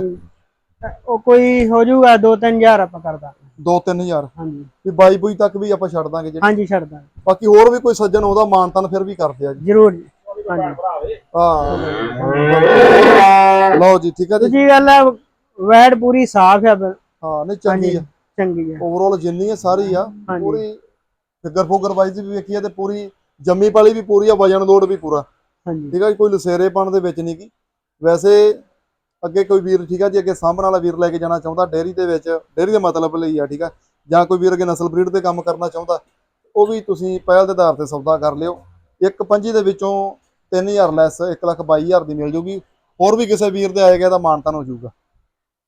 ਉਹ ਕੋਈ ਹੋ ਜਾਊਗਾ 2-3000 ਆਪਾਂ ਕਰਦਾ
2-3000
ਹਾਂਜੀ।
ਵੀ 22 ਬੂਈ ਤੱਕ ਵੀ ਆਪਾਂ ਛੱਡ ਦਾਂਗੇ ਜੀ।
ਹਾਂਜੀ ਛੱਡ ਦਾਂਗੇ।
ਬਾਕੀ ਹੋਰ ਵੀ ਕੋਈ ਸੱਜਣ ਉਹਦਾ ਮਾਨਤਨ ਫਿਰ ਵੀ ਕਰਦੇ ਆ ਜੀ।
ਜ਼ਰੂਰ ਜੀ। ਹਾਂਜੀ।
ਹਾਂ। ਲਓ ਜੀ ਠੀਕ ਹੈ ਜੀ।
ਦੂਜੀ ਗੱਲ ਹੈ ਵੈੜ ਪੂਰੀ ਸਾਫ਼ ਹੈ
ਹਾਂ ਨਹੀਂ ਚੰਗੀ ਆ
ਚੰਗੀ ਹੈ
ਓਵਰਆਲ ਜਿੰਨੀ ਹੈ ਸਾਰੀ ਆ
ਹਾਂਜੀ।
ਪੂਰੀ ਫਿਗਰ ਫੋਗਰ ਵਾਈਜ਼ ਵੀ ਵੇਖੀ ਆ ਤੇ ਪੂਰੀ ਜੰਮੀ ਪਾਲੀ ਵੀ ਪੂਰੀ ਆ ਵਜਨ ਲੋਡ ਵੀ ਪੂਰਾ।
ਹਾਂਜੀ।
ਠੀਕ ਆ ਜੀ ਕੋਈ ਲਸੇਰੇਪਣ ਦੇ ਵਿੱਚ ਨਹੀਂ ਗੀ। ਵੈਸੇ ਅੱਗੇ ਕੋਈ ਵੀਰ ਠੀਕ ਆ ਜੀ ਅੱਗੇ ਸਾਹਮਣ ਵਾਲਾ ਵੀਰ ਲੈ ਕੇ ਜਾਣਾ ਚਾਹੁੰਦਾ ਡੇਅਰੀ ਦੇ ਵਿੱਚ ਡੇਅਰੀ ਦੇ ਮਤਲਬ ਲਈ ਆ ਠੀਕ ਆ। ਜਾਂ ਕੋਈ ਵੀਰ ਅੱਗੇ ਨਸਲ ਬਰੀਡ ਤੇ ਕੰਮ ਕਰਨਾ ਚਾਹੁੰਦਾ ਉਹ ਵੀ ਤੁਸੀਂ ਪਹਿਲ ਦੇ ਆਧਾਰ ਤੇ ਸੌਦਾ ਕਰ ਲਿਓ। ਇੱਕ ਪੰਜੀ ਦੇ ਵਿੱਚੋਂ 3000 ਲੈਸ 122000 ਦੀ ਮਿਲ ਜੂਗੀ। ਹੋਰ ਵੀ ਕਿਸੇ ਵੀਰ ਦੇ ਆਏਗਾ ਤਾਂ ਮਾਨਤਾਨ ਹੋ ਜਾਊਗਾ।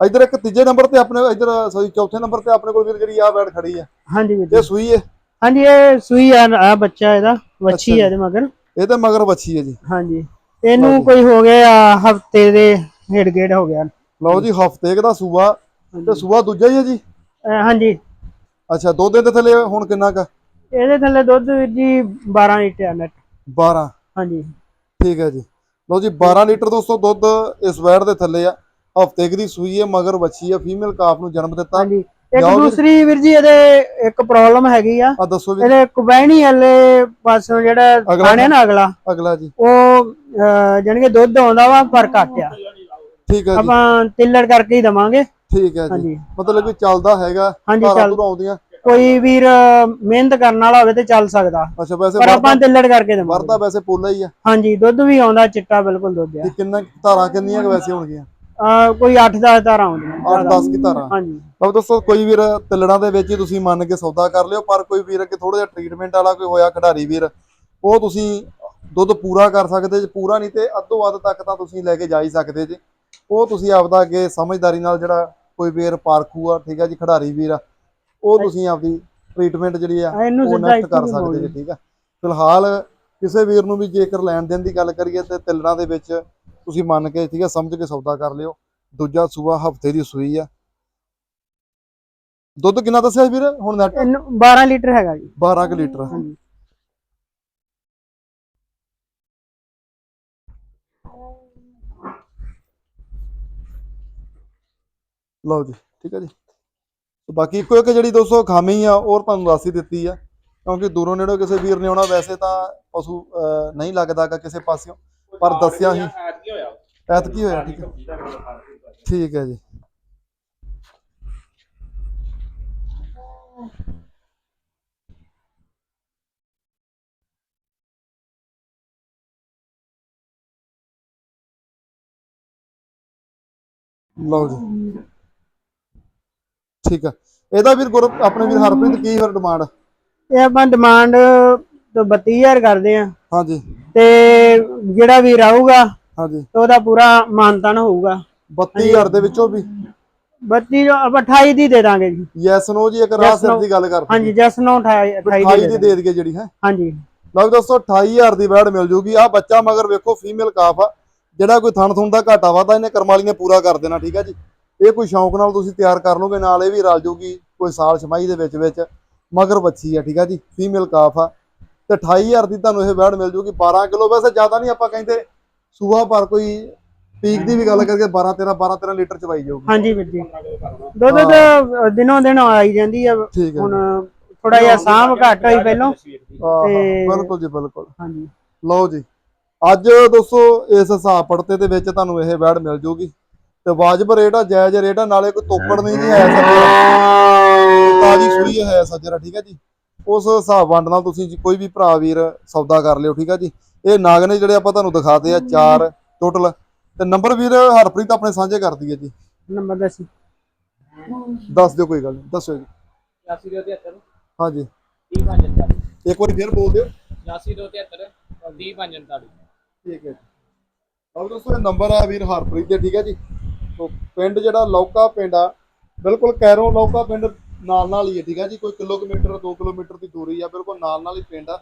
ਇਧਰ ਇੱਕ ਤੀਜੇ ਨੰਬਰ ਤੇ ਆਪਣੇ ਇਧਰ ਸੌਰੀ ਚੌਥੇ ਨੰਬਰ ਤੇ ਆਪਣੇ ਕੋਲ ਵੀਰ ਜਿਹੜੀ ਆ ਬੈਡ ਖੜੀ ਆ।
ਹਾਂਜੀ ਵੀਰ
ਇਹ
ਜੀ
ਸੂਈ ਹੈ
ਹਾਂਜੀ ਇਹ ਸੂਈ ਆ ਆ ਬੱਚਾ ਇਹਦਾ ਵੱਛੀ ਹੈ ਇਹਦੇ ਮਗਰ।
ਇਹ ਤਾਂ ਮਗਰ ਵੱਛੀ ਹੈ ਜੀ।
ਹਾਂਜੀ। ਇਹਨੂੰ ਕੋਈ ਹੋ ਗਿਆ ਹਫ਼ਤੇ ਦੇ ਹੇਡ ਗੇੜ ਹੋ ਗਿਆ।
ਲਓ ਜੀ ਹਫ਼ਤੇ ਦਾ ਸੂਆ। ਤੇ ਸੂਆ ਦੂਜਾ ਹੀ ਹੈ ਜੀ?
ਅਹ ਹਾਂਜੀ।
ਅੱਛਾ ਦੋ ਦਿਨ ਦੇ ਥੱਲੇ ਹੁਣ ਕਿੰਨਾ ਕ?
ਇਹਦੇ ਥੱਲੇ ਦੁੱਧ ਵੀਰ ਜੀ 12 ਲੀਟਰ ਆ ਨੈਟ
12
ਹਾਂਜੀ।
ਠੀਕ ਹੈ ਜੀ। ਲਓ ਜੀ 12 ਲੀਟਰ ਦੋਸਤੋ ਦੁੱਧ ਇਸ ਵੈੜ ਦੇ ਥੱਲੇ ਆ। ਹਫ਼ਤੇ ਦੀ ਸੂਈ ਹੈ ਮਗਰ ਵੱਛੀ ਹੈ ਫੀਮੇਲ ਕਾਫ ਨੂੰ ਜਨਮ ਦਿੱਤਾ।
ਹਾਂਜੀ। ਇੱਕ
ਜਾਓ ਵੀਰ।
ਦੂਸਰੀ ਵੀਰ ਜੀ ਇਹਦੇ ਇੱਕ ਪ੍ਰੋਬਲਮ ਹੈਗੀ ਆ।
ਆ ਦੱਸੋ ਵੀ
ਇਹਦੇ ਕੁਬੈਣੀ ਵਾਲੇ ਪਾਸੋਂ ਜਿਹੜਾ
ਅਗਲਾ
ਨਾ ਅਗਲਾ।
ਅਗਲਾ ਜੀ।
ਉਹ ਜਾਨੀ ਕਿ ਦੁੱਧ ਆਉਂਦਾ ਵਾ ਪਰ ਘੱਟ ਆ
ਠੀਕ ਹੈ ਜੀ।
ਆਪਾਂ ਤਿੱਲੜ ਕਰਕੇ ਹੀ ਦਵਾਂਗੇ।
ਠੀਕ ਹੈ ਜੀ।
ਹਾਂਜੀ।
ਮਤਲਬ ਕਿ ਚੱਲਦਾ ਹੈਗਾ
ਹਾਂਜੀ
ਧਾਰਾਂ
ਚੱਲ
ਧੁਰਾਂ ਆਉਂਦੀਆਂ।
ਕੋਈ ਵੀਰ ਅਹ, ਮਿਹਨਤ ਕਰਨ ਵਾਲਾ ਹੋਵੇ ਤੇ ਚੱਲ ਸਕਦਾ।
ਅੱਛਾ ਵੈਸੇ
ਪਰ ਆਪਾਂ
ਵਰਦਾ
ਤਿੱਲੜ ਕਰਕੇ ਦਵਾਂਗੇ।
ਵਰਦਾ ਵੈਸੇ ਪੋਲਾ ਹੀ ਆ।
ਹਾਂਜੀ ਦੁੱਧ ਵੀ ਆਉਂਦਾ ਚਿੱਟਾ ਬਿਲਕੁਲ ਦੁੱਧ ਆ।
ਤੇ ਕਿੰਨਾ ਧਾਰਾਂ ਕਿੰਨੀਆਂ ਕੁ ਵੈਸੇ ਹੋਣਗੀਆਂ?
ਕੋਈ 8-10 ਧਾਰਾਂ ਆਉਂਦੀਆਂ
8-10 ਕੀ ਧਾਰਾਂ?
ਹਾਂਜੀ।
ਤਾਂ ਦੋਸਤੋ ਕੋਈ ਵੀਰ ਤਿਲੜਾਂ ਦੇ ਵਿੱਚ ਹੀ ਤੁਸੀਂ ਮੰਨ ਕੇ ਸੌਦਾ ਕਰ ਲਿਓ ਪਰ ਕੋਈ ਵੀਰ ਅੱਗੇ ਥੋੜਾ ਜਿਹਾ ਟ੍ਰੀਟਮੈਂਟ ਵਾਲਾ ਕੋਈ ਹੋਇਆ ਖਿਡਾਰੀ ਵੀਰ ਉਹ ਤੁਸੀਂ ਦੁੱਧ ਪੂਰਾ ਕਰ ਸਕਦੇ ਜੇ ਪੂਰਾ ਨਹੀਂ ਤੇ ਅੱਧੋ ਅੱਧ ਤੱਕ ਤਾਂ ਤੁਸੀਂ ਲੈ ਕੇ ਜਾ ਹੀ ਸਕਦੇ ਜੇ। ਉਹ ਤੁਸੀਂ ਆਪਦਾ ਅੱਗੇ ਸਮਝਦਾਰੀ ਨਾਲ ਜਿਹੜਾ ਕੋਈ ਵੀਰ ਪਾਰਖੂ ਆ ਠੀਕ ਆ ਜੀ ਖਿਡਾਰੀ ਵੀਰ ਆ ਉਹ ਤੁਸੀਂ ਆਪਦੀ ਟ੍ਰੀਟਮੈਂਟ ਜਿਹੜੀ ਆ ਉਹ
ਇੱਥੇ
ਕਰ ਸਕਦੇ। ਜੀ ਠੀਕ ਆ। ਫਿਲਹਾਲ ਕਿਸੇ ਵੀਰ ਨੂੰ ਵੀ ਜੇਕਰ ਲੈਣ ਦੇਣ ਦੀ ਗੱਲ ਕਰੀਏ ਤੇ ਤਿਲਣਾ ਦੇ ਵਿੱਚ ਤੁਸੀਂ ਮੰਨ ਕੇ ਠੀਕ ਆ ਸਮਝ ਕੇ ਸੌਦਾ ਕਰ ਲਿਓ। ਦੂਜਾ ਸੂਆ ਹਫ਼ਤੇ ਦੀ ਸੂਈ ਆ। ਦੁੱਧ ਕਿੰਨਾ ਦੱਸਿਆ ਵੀਰ? ਹੁਣ ਨੈਟ
ਇਹਨੂੰ 12 ਲੀਟਰ ਹੈਗਾ ਜੀ।
12 ਕੁ ਲੀਟਰ।
ਹਾਂਜੀ।
ਲਓ ਜੀ ਠੀਕ ਹੈ ਜੀ। ਤੇ ਬਾਕੀ ਇੱਕੋ ਇੱਕ ਜਿਹੜੀ ਦੋਸਤੋ ਖਾਮੀ ਆ ਉਹ ਤੁਹਾਨੂੰ ਦੱਸ ਹੀ ਦਿੱਤੀ ਆ। ਕਿਉਂਕਿ ਦੂਰੋਂ ਨੇੜੋਂ ਕਿਸੇ ਵੀਰ ਨੇ ਆਉਣਾ ਵੈਸੇ ਤਾਂ ਪਸ਼ੂ ਨਹੀਂ ਲੱਗਦਾਗਾ ਕਿਸੇ ਪਾਸਿਓਂ ਪਰ ਦੱਸਿਆ ਹੀ।
ਕੀ ਹੋਇਆ?
ਐਤ ਕੀ ਹੋਇਆ ਠੀਕ ਹੈ। ਠੀਕ ਹੈ ਜੀ। ਲਓ ਜੀ। ਠੀਕ ਆ ਇਹਦਾ ਵੀਰ ਗੁਰ ਆਪਣੇ ਵੀਰ ਹਰਪ੍ਰੀਤ ਕੀ ਫਿਰ ਡਿਮਾਂਡ
ਇਹ ਆਪਾਂ ਡਿਮਾਂਡ ਤੋਂ 32000 ਕਰਦੇ ਆ
ਹਾਂਜੀ।
ਤੇ ਜਿਹੜਾ ਵੀ ਰਹੂਗਾ
ਹਾਂਜੀ।
ਤੇ ਉਹਦਾ ਪੂਰਾ ਮਾਨਤਾਨ ਹੋਊਗਾ।
32000 ਦੇ ਵਿੱਚੋਂ ਵੀ?
32 ਜੋ ਆਪਾਂ 28 ਦੀ ਦੇ ਦਾਂਗੇ ਜੀ।
ਯੈਸ ਨੋ ਜੀ ਇੱਕ ਰਾਹ ਸਿਰ. ਦੀ ਗੱਲ ਕਰ
ਹਾਂਜੀ ਜਸ ਨੂੰ 28 28
28
ਦੀ
ਦੀ
ਦੇ
ਦੇ ਦਈਏ ਜਿਹੜੀ ਹੈ?
ਹਾਂਜੀ।
ਲਓ ਦੋਸਤੋ 28000 ਦੀ ਵੈੜ ਮਿਲ ਜੂਗੀ। ਆ ਬੱਚਾ ਮਗਰ ਵੇਖੋ ਫੀਮੇਲ ਕਾਫ ਆ। ਜਿਹੜਾ ਕੋਈ ਥਣ ਥੁਣ ਦਾ ਘਾਟਾ ਵਾਦਾ ਇਹਨੇ ਕਰਮਾਲੀ ਨੇ ਪੂਰਾ ਕਰ ਦੇਣਾ ਠੀਕ ਆ ਜੀ? ਇਹ ਕੋਈ ਸ਼ੌਂਕ ਨਾਲ ਤੁਸੀਂ ਤਿਆਰ ਕਰ ਲਓਗੇ ਨਾਲ ਇਹ ਵੀ ਰਲ ਜੂਗੀ ਕੋਈ ਸਾਲ ਛਮਾਈ ਦੇ ਵਿੱਚ ਵਿੱਚ। ਮਗਰ ਬੱਚੀ ਆ ਠੀਕ ਆ ਜੀ? ਫੀਮੇਲ ਕਾਫ ਆ। ਤੇ 28000 ਦੀ ਤੁਹਾਨੂੰ ਇਹ ਵੈੜ ਮਿਲ ਜੂਗੀ। 12 ਕਿਲੋ ਵੈਸੇ ਜ਼ਿਆਦਾ ਨਹੀਂ ਆਪਾਂ ਕਹਿੰਦੇ। ਸੂਆ ਪਰ ਕੋਈ ਪੀਕ ਦੀ ਵੀ ਗੱਲ ਕਰਕੇ 12 13 12 13 ਲੀਟਰ ਚਵਾਈ ਜਾਊਗੀ।
ਹਾਂਜੀ ਵੀਰ ਜੀ। ਦੁੱਧ ਤਾਂ ਦਿਨੋਂ ਦਿਨ ਆਈ ਜਾਂਦੀ ਆ।
ਠੀਕ ਹੈ।
ਹੁਣ ਥੋੜਾ ਜਿਹਾ ਸਾਂਭ ਘੱਟ ਹੋਈ ਪਹਿਲਾਂ।
ਬਿਲਕੁਲ ਜੀ ਬਿਲਕੁਲ।
ਹਾਂਜੀ।
ਲਓ ਜੀ ਅੱਜ ਦੋਸਤੋ ਇਸ ਹਿਸਾਬ ਪੜਤੇ ਦੇ ਵਿੱਚ ਤੁਹਾਨੂੰ ਇਹ ਵੈੜ ਮਿਲ ਜੂਗੀ। ਤੇ ਵਾਜਬ ਰੇਟ ਆ ਜਾਇਜ਼ ਰੇਟ ਆ ਨਾਲੇ ਕੋਈ ਤੋਕੜ ਨਹੀਂ ਜੀ ਹੈ ਸੱਜਰਾ ਤਾਜੀ ਸੂਈ ਹੈ ਸੱਜਰਾ ਠੀਕ ਹੈ ਜੀ। ਉਸ ਹਿਸਾਬ ਵੰਡ ਨਾਲ ਤੁਸੀਂ ਜੀ ਕੋਈ ਵੀ ਭਰਾ ਵੀਰ ਸੌਦਾ ਕਰ ਲਿਓ ਠੀਕ ਹੈ ਜੀ? ਇਹ ਨਾਗ ਨੇ ਜਿਹੜੇ ਆਪਾਂ ਤੁਹਾਨੂੰ ਦਿਖਾਤੇ ਆ ਚਾਰ ਟੋਟਲ ਤੇ ਨੰਬਰ ਵੀਰ ਹਰਪ੍ਰੀਤ ਆਪਣੇ ਸਾਂਝੇ ਕਰ ਦਈਏ ਜੀ।
ਨੰਬਰ ਦੱਸੀ।
ਦੱਸ ਦਿਓ ਕੋਈ ਗੱਲ ਨਹੀਂ ਦੱਸੋ ਜੀ।
82 ਦੋ 73
ਹਾਂਜੀ।
30 45
ਇੱਕ ਵਾਰੀ ਫੇਰ ਬੋਲ ਦਿਓ।
82 ਦੋ 73 30 45
ਠੀਕ ਹੈ ਜੀ। ਆਹ ਦੋਸਤੋ ਇਹ ਨੰਬਰ ਆ ਵੀਰ ਹਰਪ੍ਰੀਤ ਦੇ ਠੀਕ ਹੈ ਜੀ। ਤੋ ਪਿੰਡ ਜਿਹੜਾ ਲੌਕਾ ਪਿੰਡ ਆ ਬਿਲਕੁਲ ਕੈਰੋਂ ਲੌਕਾ ਪਿੰਡ ਨਾਲ ਨਾਲ ਹੀ ਹੈ ਠੀਕ ਹੈ ਜੀ ਕੋਈ ਕਿਲੋਮੀਟਰ 2 ਕਿਲੋਮੀਟਰ ਦੀ ਦੂਰੀ ਆ ਬਿਲਕੁਲ ਨਾਲ ਨਾਲ ਹੀ ਪਿੰਡ ਆ।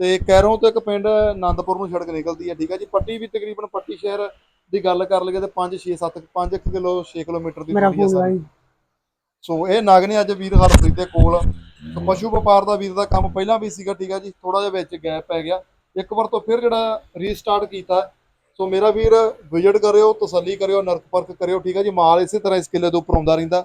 ਤੇ ਕੈਰੋਂ ਤੋਂ ਇੱਕ ਪਿੰਡ ਆਨੰਦਪੁਰ ਨੂੰ ਸੜਕ ਨਿਕਲਦੀ ਹੈ ਠੀਕ ਹੈ ਜੀ ਪੱਟੀ ਵੀ ਤਕਰੀਬਨ ਪੱਟੀ ਸ਼ਹਿਰ ਦੀ ਗੱਲ ਕਰ ਲਈਏ ਤੇ 5 6 7 5 ਕਿਲੋ 6 ਕਿਲੋਮੀਟਰ ਦੀ ਦੂਰੀ ਆ ਸਾਰੀ। ਸੋ ਇਹ ਨਾਗਨੇ ਅੱਜ ਵੀਰ ਹਰਪ੍ਰੀਤ ਦੇ ਕੋਲ ਪਸ਼ੂ ਵਪਾਰ ਦਾ ਵੀਰ ਦਾ ਕੰਮ ਪਹਿਲਾਂ ਵੀ ਸੀਗਾ ਠੀਕ ਆ ਜੀ ਥੋੜਾ ਜਿਹਾ ਵਿੱਚ ਗੈਪ ਪੈ ਗਿਆ। ਇੱਕ ਵਾਰ ਤੋਂ ਫਿਰ ਜਿਹੜਾ ਰੀਸਟਾਰਟ ਕੀਤਾ। ਸੋ ਮੇਰਾ ਵੀਰ ਵਿਜ਼ਿਟ ਕਰਿਓ ਤਸੱਲੀ ਕਰਿਓ ਨਰਕ ਪਰਖ ਕਰਿਓ ਠੀਕ ਆ ਜੀ ਮਾਲ ਇਸੇ ਤਰ੍ਹਾਂ ਇਸ ਕਿੱਲੇ ਤੋਂ ਉੱਪਰ ਆਉਂਦਾ ਰਹਿੰਦਾ।